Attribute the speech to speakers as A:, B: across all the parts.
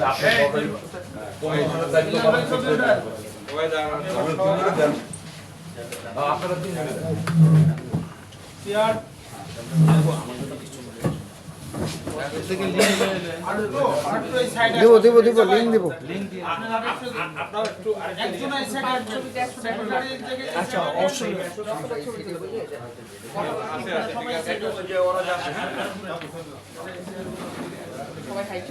A: আপনার দেন।
B: দেবো দেবো দেবো লিঙ্ক দেবো।
C: আচ্ছা অবশ্যই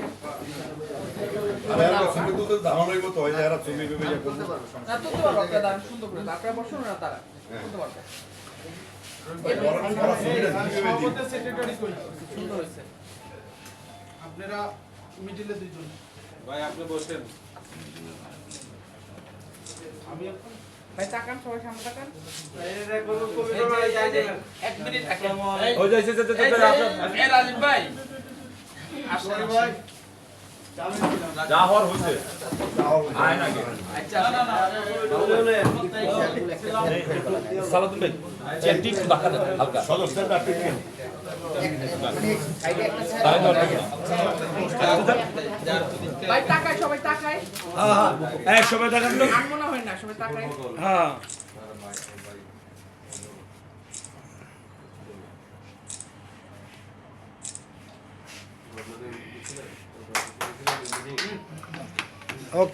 D: আরে আর ছবি তুলতে ধারণা রইব তো ওই যে এরা ছবি ভেবে ইয়ে করবে।
C: না তুলতে পারব আপনারা দাঁড়ান সুন্দর করে আপনারা বসুন না তারা তুলতে পারবে
E: আপনারা মিডিলে দুইজন
F: ভাই আপনি বসেন
E: আমি
C: ভাই তাকান সবাই সামনে তাকান এক মিনিট
A: ওই যে, যে, যে, যে, যে, আপনার-
C: এ রাজীব ভাই সবাই তাকায়।
G: হ্যাঁ সবাই তো।
C: আর মনে হয়। না